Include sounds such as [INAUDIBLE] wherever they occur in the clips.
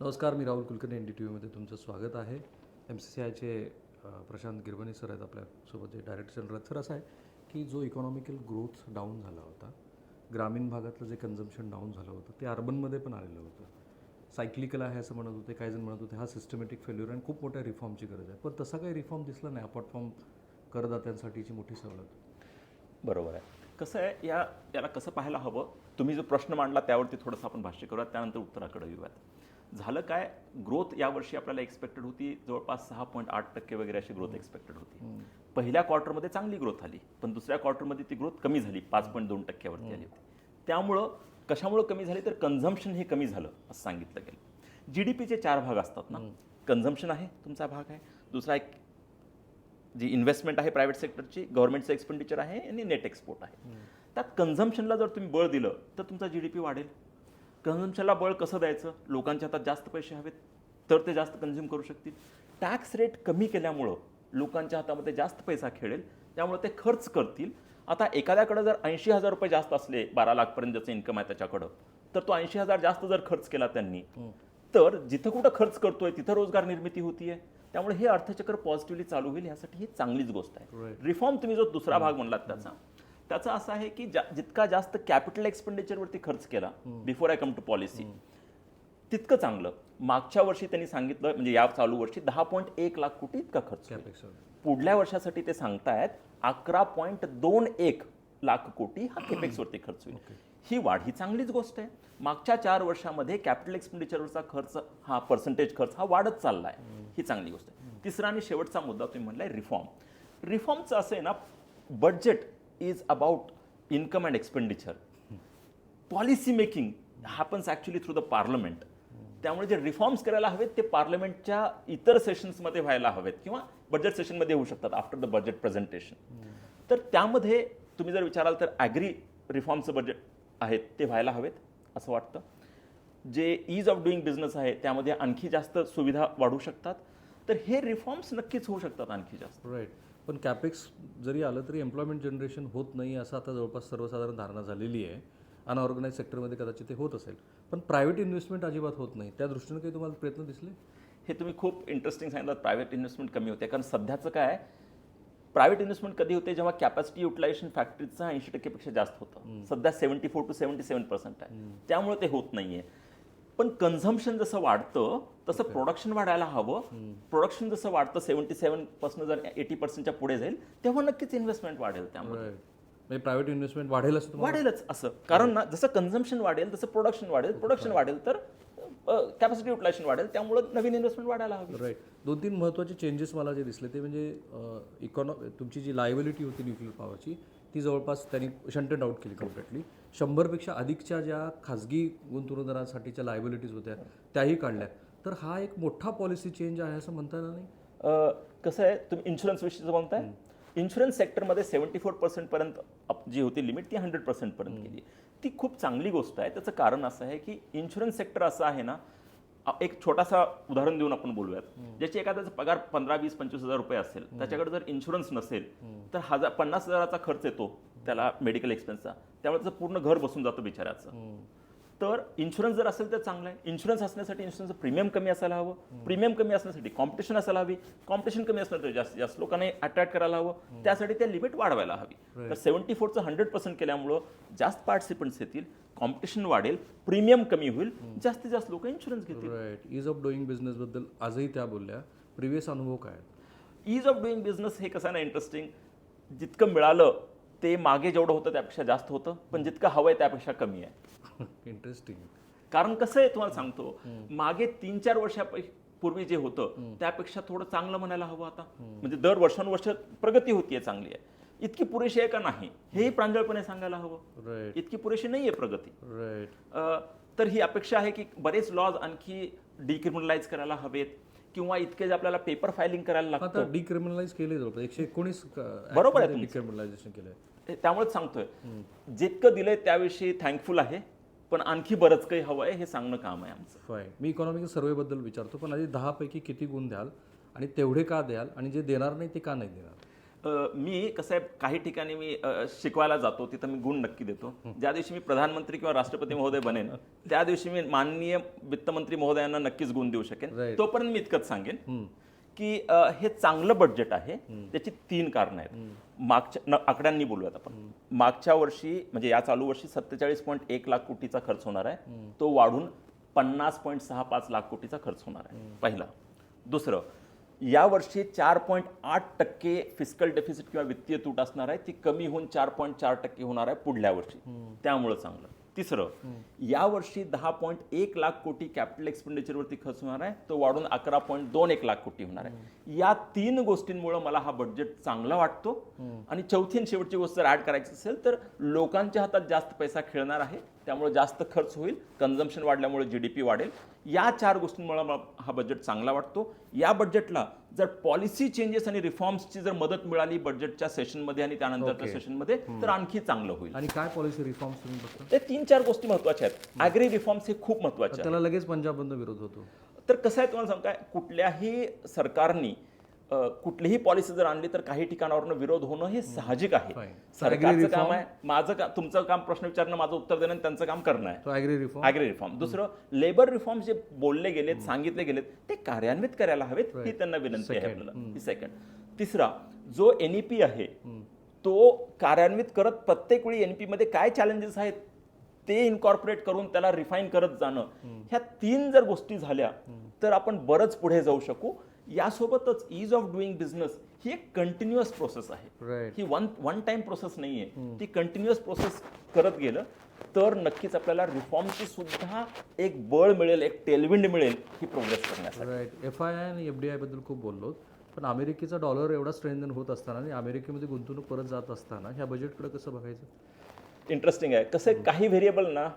नमस्कार मी Rahul Kulkarni N D T व्हीमध्ये तुमचं स्वागत आहे. एम सी सी आयचे प्रशांत गिरवणी सर आहेत आपल्यासोबत जे डायरेक्टर जनरल सर असं आहे की जो इकॉनॉमिकल ग्रोथ डाऊन झाला होता ग्रामीण भागातलं जे कन्झम्पशन डाऊन झालं होतं ते अर्बनमध्ये पण आलेलं होतं. सायक्लिकल आहे असं म्हणत होते काही जण म्हणत होते हा सिस्टमॅटिक फेल्युअर आणि खूप मोठ्या रिफॉर्मची गरज आहे. पण तसा काही रिफॉर्म दिसला नाही अपार्ट फ्रॉम करदात्यांसाठीची मोठी सवलत. बरोबर आहे. कसं आहे या याला कसं पाहायला हवं? तुम्ही जो प्रश्न मांडला त्यावरती थोडंसं आपण भाष्य करूयात त्यानंतर उत्तराकडे येऊयात. झालं काय? ग्रोथ यावर्षी आपल्याला एक्सपेक्टेड होती जवळपास सहा पॉईंट आठ टक्के वगैरे अशी ग्रोथ एक्सपेक्टेड होती. पहिल्या क्वार्टरमध्ये चांगली ग्रोथ आली पण दुसऱ्या क्वार्टरमध्ये ती ग्रोथ कमी झाली पाच पॉईंट दोन टक्क्यावरती आली होती. त्यामुळं कशामुळं कमी झाली? तर कन्झम्पशन हे कमी झालं असं सांगितलं गेलं. जी डी पीचे चार भाग असतात ना. कन्झम्पशन आहे तुमचा भाग आहे. दुसरा एक जी इन्व्हेस्टमेंट आहे प्रायव्हेट सेक्टरची गव्हर्नमेंटचं एक्सपेंडिचर आहे आणि नेट एक्सपोर्ट आहे. त्यात कन्झम्पशनला जर तुम्ही बळ दिलं तर तुमचा जी डी पी वाढेल. कन्झम्पशनला बळ कसं द्यायचं? लोकांच्या हातात जास्त पैसे हवेत तर ते जास्त कन्झ्युम करू शकतील. टॅक्स रेट कमी केल्यामुळं लोकांच्या हातामध्ये जास्त पैसा खेळेल त्यामुळे ते खर्च करतील. आता एखाद्याकडे जर ऐंशी हजार रुपये जास्त असले बारा लाखपर्यंत ज्याचं इन्कम आहे त्याच्याकडं तर तो ऐंशी हजार जास्त जर खर्च केला त्यांनी तर जिथं कुठं खर्च करतोय तिथं रोजगार निर्मिती होतीये. त्यामुळे हे अर्थचक्र पॉझिटिव्हली चालू होईल यासाठी ही चांगलीच गोष्ट आहे. रिफॉर्म तुम्ही जो दुसरा भाग म्हणलात त्याचा. त्याचा असं आहे की जा- जितका जास्त कॅपिटल एक्सपेंडिचरवरती खर्च केला before I come to policy तितकं चांगलं. मागच्या वर्षी त्यांनी सांगितलं म्हणजे या चालू वर्षी दहा पॉईंट एक लाख कोटी इतका खर्च पुढल्या वर्षासाठी ते सांगतायत अकरा पॉईंट दोन एक लाख कोटी हा केपेक्स वरती खर्च होईल. ही वाढ ही चांगलीच गोष्ट आहे. मागच्या चार वर्षामध्ये कॅपिटल एक्सपेंडिचरवरचा खर्च हा पर्सेंटेज खर्च हा वाढत चालला आहे ही चांगली गोष्ट आहे. तिसरा आणि शेवटचा मुद्दा तुम्ही म्हणलाय रिफॉर्म रिफॉर्मचं असं आहे ना budget is about income and expenditure policy making happens actually through the parliament त्यामुळे जे रिफॉर्म्स करायला हवेत ते पार्लमेंटच्या इतर सेशन्समध्ये व्हायला हवेत. किंवा बजेट सेशनमध्ये होऊ शकतात आफ्टर द बजेट प्रेझेंटेशन तर त्यामध्ये तुम्ही जर विचाराल तर ॲग्री रिफॉर्मचं बजेट आहेत ते व्हायला हवेत असं वाटतं. जे ईज ऑफ डुईंग बिझनेस आहे त्यामध्ये आणखी जास्त सुविधा वाढू शकतात. तर हे रिफॉर्म्स नक्कीच होऊ शकतात आणखी जास्त. राईट पण कॅपेक्स जरी आलं तरी एम्प्लॉयमेंट जनरेशन होत नाही असं आता जवळपास सर्वसाधारण धारणा झालेली आहे. अनऑर्गनाईज सेक्टरमध्ये कदाचित ते होत असेल. पण प्रायव्हेट इन्व्हेस्टमेंट अजिबात होत नाही. त्या दृष्टीने काही तुम्हाला प्रयत्न दिसले? हे तुम्ही खूप इंटरेस्टिंग सांगितलं. प्रायव्हेट इन्व्हेस्टमेंट कमी होते. कारण सध्याचं काय प्रायव्हेट इन्व्हेस्टमेंट कधी होते? जेव्हा कॅपॅसिटी युटिलायझेशन फॅक्टरीचं ऐंशी टक्केपेक्षा जास्त होतं. सध्या seventy four to seventy seven percent आहे त्यामुळे ते होत नाहीये. पण कन्झम्पशन जसं वाढतं तसं प्रोडक्शन वाढायला हवं. प्रोडक्शन जसं वाढतं सेव्हन्टी सेव्हनपासून जर एटी पर्सेंटच्या पुढे जाईल तेव्हा नक्कीच इन्व्हेस्टमेंट वाढेल त्यामुळे म्हणजे प्रायव्हेट इन्व्हेस्टमेंट वाढेल असं तुम्हाला? वाढेलच असं. कारण ना जसं कन्झम्पशन वाढेल तसं प्रोडक्शन वाढेल. प्रोडक्शन वाढेल. तर कॅपॅसिटी युटिलायझेशन वाढेल. त्यामुळे नवीन इन्व्हेस्टमेंट वाढायला हवी. राईट दोन तीन महत्त्वाचे चेंजेस मला जे दिसले ते म्हणजे इकॉनॉ तुमची जी लायबिलिटी होती न्यूक्लिअर पॉवरची ती जवळपास त्यांनी शंटेड आउट केली कम्प्लिटली शंभरपेक्षा अधिकच्या ज्या खाजगी गुंतवणूकदारांसाठीच्या लायबिलिटीज होत्या त्याही काढल्या. तर हा एक मोठा पॉलिसी चेंज आहे असं म्हणता येणार नाही? कसं आहे तुम्ही इन्शुरन्स विषयीचं म्हणताय इन्शुरन्स सेक्टरमध्ये सेव्हन्टी फोर पर्सेंटपर्यंत अप- जी होती लिमिट ती हंड्रेड पर्सेंटपर्यंत गेली. ती खूप चांगली गोष्ट आहे. त्याचं कारण असं आहे की इन्शुरन्स सेक्टर असं आहे ना एक छोटासा उदाहरण देऊन आपण बोलूयात. ज्याची एखाद्याचा पगार पंधरा वीस पंचवीस हजार रुपये असेल त्याच्याकडे जर इन्शुरन्स नसेल तर हजार पन्नास हजाराचा खर्च येतो त्याला मेडिकल एक्सपेन्सचा त्यामुळे त्याचं पूर्ण घर बसून जातं बिचाऱ्याचं. तर इन्शुरन्स जर असेल तर चांगलं आहे. इन्शुरन्स असण्यासाठी इन्शुरन्सचं प्रीमियम कमी असायला हवं. प्रीमियम कमी असण्यासाठी कॉम्पिटिशन असायला हवी. कॉम्पिटिशन कमी असण्यासाठी जास्तीत जास्त लोकांना अट्रॅक्ट करायला हवं. त्यासाठी त्या लिमिट वाढवायला हवी. तर सेव्हन्टी फोरचं हंड्रेड पर्सेंट केल्यामुळं जास्त पार्टिसिपंट्स येतील. कॉम्पिटिशन वाढेल प्रीमियम कमी होईल जास्तीत जास्त लोक इन्शुरन्स घेतील. राईट इज ऑफ डुईंग बिझनेसबद्दल आजही त्या बोलल्या. प्रिव्हियस अनुभव काय? ईज ऑफ डुईंग बिझनेस हे कसं ना इंटरेस्टिंग जितकं मिळालं ते मागे जेवढं होतं त्यापेक्षा जास्त होतं पण जितकं हवं आहे त्यापेक्षा कमी आहे. [LAUGHS] इंटरेस्टिंग कारण कसं आहे तुम्हाला सांगतो मागे तीन चार वर्षापूर्वी जे होतं त्यापेक्षा थोडं चांगलं म्हणायला हवं आता. म्हणजे दर वर्षानुवर्ष प्रगती होतीये चांगली आहे. इतकी पुरेशी आहे का नाही? हेही प्रांजळपणे सांगायला हवं. इतकी पुरेशी नाहीये प्रगती. राईट अ, तर ही अपेक्षा आहे की बरेच लॉज आणखी डिक्रिमिनलाइज करायला हवेत किंवा इतके जे आपल्याला पेपर फायलिंग करायला लागतं. डिक्रिमिनलाइज केले जवळपास एकशे एकोणीस बरोबर आहे. डिक्रिमिनलायझेशन केलंय. ते- त्यामुळेच सांगतोय. जितकं दिलंय त्याविषयी थँकफुल आहे पण आणखी बरंच काही हवं आहे हे सांगणं काम आहे आमचं. फाईन मी इकॉनॉमिकल सर्वेबद्दल विचारतो पण आधी दहापैकी किती गुण द्याल आणि तेवढे का द्याल आणि जे देणार नाही ते का नाही देणार? मी कसं आहे काही ठिकाणी मी शिकवायला जातो तिथं मी गुण नक्की देतो. ज्या दिवशी मी प्रधानमंत्री किंवा राष्ट्रपती महोदय बनेन त्या दिवशी मी माननीय वित्तमंत्री महोदयांना नक्कीच गुण देऊ शकेन. तोपर्यंत मी इतकंच सांगेन की हे चांगलं बजेट आहे त्याची तीन कारणं आहेत. मागच्या आकड्यांनी बोलूयात आपण. मागच्या वर्षी म्हणजे या चालू वर्षी सत्तेचाळीस पॉईंट एक लाख कोटीचा खर्च होणार आहे. तो वाढून पन्नास पॉईंट सहा पाच लाख कोटीचा खर्च होणार आहे. पहिला. दुसरं या वर्षी चार पॉईंट आठ टक्के फिजिकल डेफिसिट किंवा वित्तीय तूट असणार आहे. ती कमी होऊन चार पॉईंट चार टक्के होणार आहे पुढल्या वर्षी. त्यामुळं चांगलं. तिसरं या वर्षी दहा पॉईंट एक लाख कोटी कॅपिटल एक्सपेंडिचरवरती खर्च होणार आहे. तो वाढून अकरा पॉईंट दोन एक लाख कोटी होणार आहे. या तीन गोष्टींमुळे मला हा बजेट चांगला वाटतो. आणि चौथी आणि शेवटची गोष्ट जर ऍड करायची असेल तर लोकांच्या हातात जास्त पैसा खेळणार आहे. त्यामुळे जास्त खर्च होईल. कन्झम्पशन वाढल्यामुळे जीडीपी वाढेल. या चार गोष्टींमुळे मला हा बजेट चांगला वाटतो. या बजेटला जर पॉलिसी चेंजेस आणि रिफॉर्म्सची जर मदत मिळाली बजेटच्या सेशनमध्ये आणि त्यानंतरच्या. सेशनमध्ये तर आणखी चांगलं होईल. आणि काय पॉलिसी रिफॉर्म्स तुम्ही बघता? ते तीन चार गोष्टी महत्त्वाच्या आहेत. ॲग्री रिफॉर्म्स हे खूप महत्त्वाचे त्याला लगेच पंजाबमध्ये विरोध होतो. तर कसं आहे तुम्हाला सांग काय? कुठल्याही सरकारनी कुठलीही पॉलिसी जर आणली तर काही ठिकाणावरून विरोध होणं हे साहजिक आहे. सरकारचं काम? आहे. माझं काम तुमचं काम प्रश्न विचारणं माझं उत्तर देणं त्यांचं काम करणं आहे. ॲग्री रिफॉर्म रिफॉर्म दुसरं लेबर रिफॉर्म जे बोलले गेलेत सांगितले गेलेत ते कार्यान्वित करायला हवेत ही त्यांना विनंती आहे. आपल्याला. ही सेकंड तिसरा जो एनईपी आहे तो कार्यान्वित करत प्रत्येक वेळी एनपी मध्ये काय चॅलेंजेस आहेत ते इन्कॉर्पोरेट करून त्याला रिफाईन करत जाणं. ह्या तीन जर गोष्टी झाल्या तर आपण बरंच पुढे जाऊ शकू. यासोबतच इज ऑफ डुईंग बिझनेस ही एक कंटिन्युअस प्रोसेस आहे. ही वन वन टाइम प्रोसेस नाही आहे ती कंटिन्युअस प्रोसेस करत गेलं तर नक्कीच आपल्याला रिफॉर्मची सुद्धा एक बळ मिळेल एक टेलविंड मिळेल ही प्रोग्रेस करण्यासाठी. राईट एफ आय आय आणि एफ डी आयबद्दल खूप बोललो. पण अमेरिकेचा डॉलर एवढा स्ट्रेंथन होत असताना आणि अमेरिकेमध्ये गुंतवणूक परत जात असताना ह्या बजेटकडे कसं बघायचं? इंटरेस्टिंग आहे. कसं काही व्हेरिएबल ना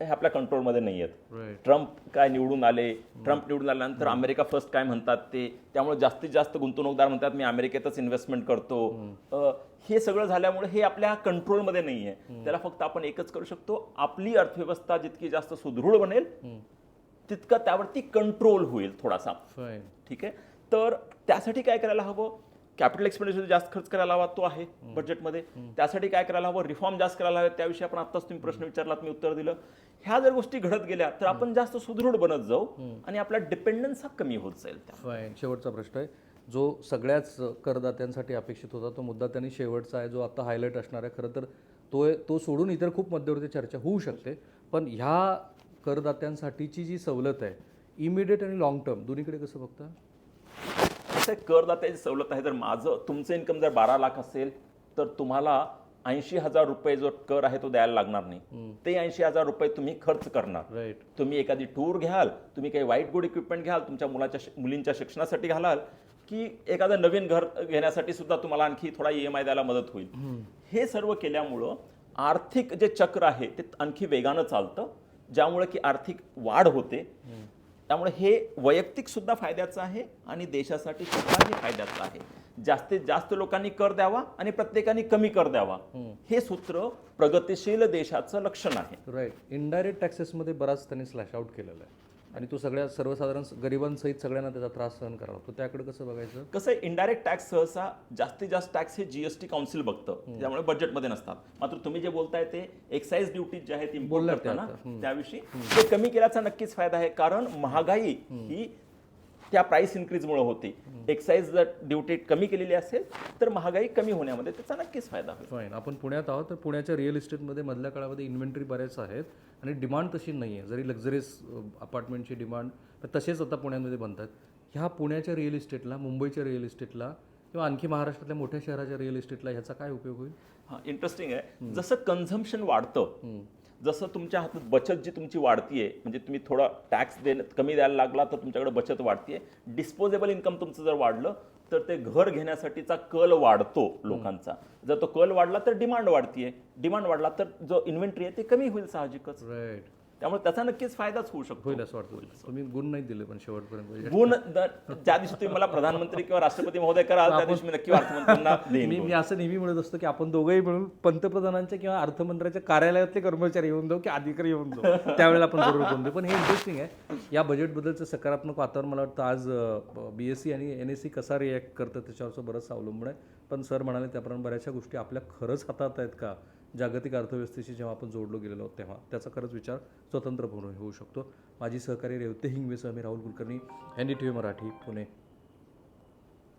हे आपल्या कंट्रोलमध्ये नाही आहेत ट्रम्प काय निवडून आले? ट्रम्प निवडून आल्यानंतर अमेरिका फर्स्ट काय म्हणतात ते? त्यामुळे जास्तीत जास्त गुंतवणूकदार म्हणतात मी अमेरिकेतच इन्व्हेस्टमेंट करतो. हे सगळं झाल्यामुळे हे आपल्या कंट्रोलमध्ये नाही आहे त्याला फक्त आपण एकच करू शकतो आपली अर्थव्यवस्था जितकी जास्त सुदृढ बनेल तितकं त्यावरती कंट्रोल होईल थोडासा. ठीक आहे? तर त्यासाठी काय करायला हवं? कॅपिटल एक्सपेंडिचर जास्त खर्च करायला हवा तो आहे बजेटमध्ये त्यासाठी काय करायला हवं? रिफॉर्म जास्त करायला हवे त्याविषयी आपण आत्ताच तुम्ही प्रश्न विचारलात मी उत्तर दिलं. ह्या जर गोष्टी घडत गेल्या तर आपण जास्त सुदृढ बनत जाऊ आणि आपला डिपेंडन्स हा कमी होत जाईल शेवटचा प्रश्न आहे. जो सगळ्याच करदात्यांसाठी अपेक्षित होता तो मुद्दा त्यांनी शेवटचा आहे जो आता हायलाईट असणार आहे. खरं तर तो तो सोडून इतर खूप मध्यवर्ती चर्चा होऊ शकते. पण ह्या करदात्यांसाठीची जी सवलत आहे इमिडिएट आणि लॉंग टर्म दोन्हीकडे कसं बघता? कसं आहे, करदात्याची सवलत आहे. जर माझं तुमचं इन्कम जर बारा लाख असेल तर तुम्हाला ऐंशी हजार रुपये जो कर आहे तो द्यायला लागणार नाही. ते ऐंशी हजार रुपये तुम्ही खर्च करणार. तुम्ही एखादी टूर घ्याल तुम्ही काही वाईट गुड इक्विपमेंट घ्याल तुमच्या मुलाच्या मुलींच्या शिक्षणासाठी घालाल की एखादं नवीन घर घेण्यासाठी सुद्धा तुम्हाला आणखी थोडा ई एम आय द्यायला मदत होईल. हे सर्व केल्यामुळं आर्थिक जे चक्र आहे ते आणखी वेगानं चालतं ज्यामुळे की आर्थिक वाढ होते. त्यामुळे हे वैयक्तिक सुद्धा फायद्याचं आहे आणि देशासाठी सुद्धा हे फायद्याचं आहे. जास्तीत जास्त लोकांनी कर द्यावा आणि प्रत्येकाने कमी कर द्यावा. हे सूत्र प्रगतिशील देशाचं लक्षण आहे. राईट इनडायरेक्ट टॅक्सेसमध्ये बराच त्यांनी स्लॅश आउट केलेला आहे. आणि तो सगळ्या सर्वसाधारण गरिबांसहित सगळ्यांना त्याचा त्रास सहन करावा. लागतो त्याकडे कसं बघायचं? कसं आहे इंडायरेक्ट टॅक्स सहसा जास्तीत जास्त टॅक्स हे जीएसटी काउन्सिल बघतं. त्यामुळे बजेटमध्ये नसतात. मात्र तुम्ही जे बोलताय ते एक्साईज ड्युटी जे आहे ती import बोललात करताना ते आता. त्याविषयी ते कमी केल्याचा नक्कीच फायदा आहे. कारण महागाई ही त्या प्राइस इन्क्रीजमुळे होते. एक्साईज जर ड्युटी कमी केलेली असेल तर महागाई कमी होण्यामध्ये त्याचा नक्कीच फायदा होईल. फाईन आपण पुण्यात आहोत तर पुण्याच्या रिअल इस्टेटमध्ये मधल्या काळामध्ये इन्व्हेंटरी बऱ्याच आहेत आणि डिमांड तशी नाही आहे. जरी लक्झरियस अपार्टमेंटची डिमांड तसेच आता पुण्यामध्ये बनतात. ह्या पुण्याच्या रिअल इस्टेटला मुंबईच्या रिअल इस्टेटला किंवा आणखी महाराष्ट्रातल्या मोठ्या शहराच्या रिअल इस्टेटला ह्याचा काय उपयोग होईल? हा इंटरेस्टिंग आहे. जसं कन्झम्पशन वाढतं जसं तुमच्या हातात बचत जी तुमची वाढतीये म्हणजे तुम्ही थोडा टॅक्स देणं कमी द्यायला लागला तर तुमच्याकडे बचत वाढतीये. डिस्पोजेबल इन्कम तुमचं जर वाढलं तर ते घर घेण्यासाठीचा कल वाढतो लोकांचा. जर तो कल वाढला तर डिमांड वाढतीये. डिमांड वाढला तर जो इन्व्हेंटरी आहे ते कमी होईल साहजिकच. राईट त्यामुळे त्याचा नक्कीच फायदाच होऊ शकतो. होईल असं वाटतं तुम्ही गुण नाही दिले पण शेवटपर्यंत. गुण द- ज्या दिवशी तुम्ही मला प्रधानमंत्री किंवा राष्ट्रपती महोदय कराल त्या दिवशी मी नक्की अर्थमंत्र्यांना [LAUGHS] देईन मी मी असं नेहमी म्हणत असतो की आपण दोघंही मिळून पंतप्रधानांच्या किंवा अर्थमंत्र्याच्या कार्यालयातले कर्मचारी येऊन जाऊ की अधिकारी येऊन जाऊ. [LAUGHS] त्यावेळेला आपण जरूर करून देऊ. पण हे इंटरेस्टिंग आहे. या बजेटबद्दलचं सकारात्मक वातावरण मला वाटतं आज बी एस सी आणि एन एस सी कसा रिॲक्ट करतं त्याच्यावरचं बरंच अवलंबून आहे. पण सर म्हणाले त्याप्रमाणे बऱ्याचशा गोष्टी आपल्या खरंच हातात आहेत का? जागतिक अर्थव्यवस्थेशी जेव्हा आपण जोडलो गेलेलो आहोत तेव्हा. त्याचा खरंच विचार स्वतंत्रपणे होऊ शकतो. माझी सहकारी रेवते हिंगवेसह मी Rahul Kulkarni N D T V Marathi Pune.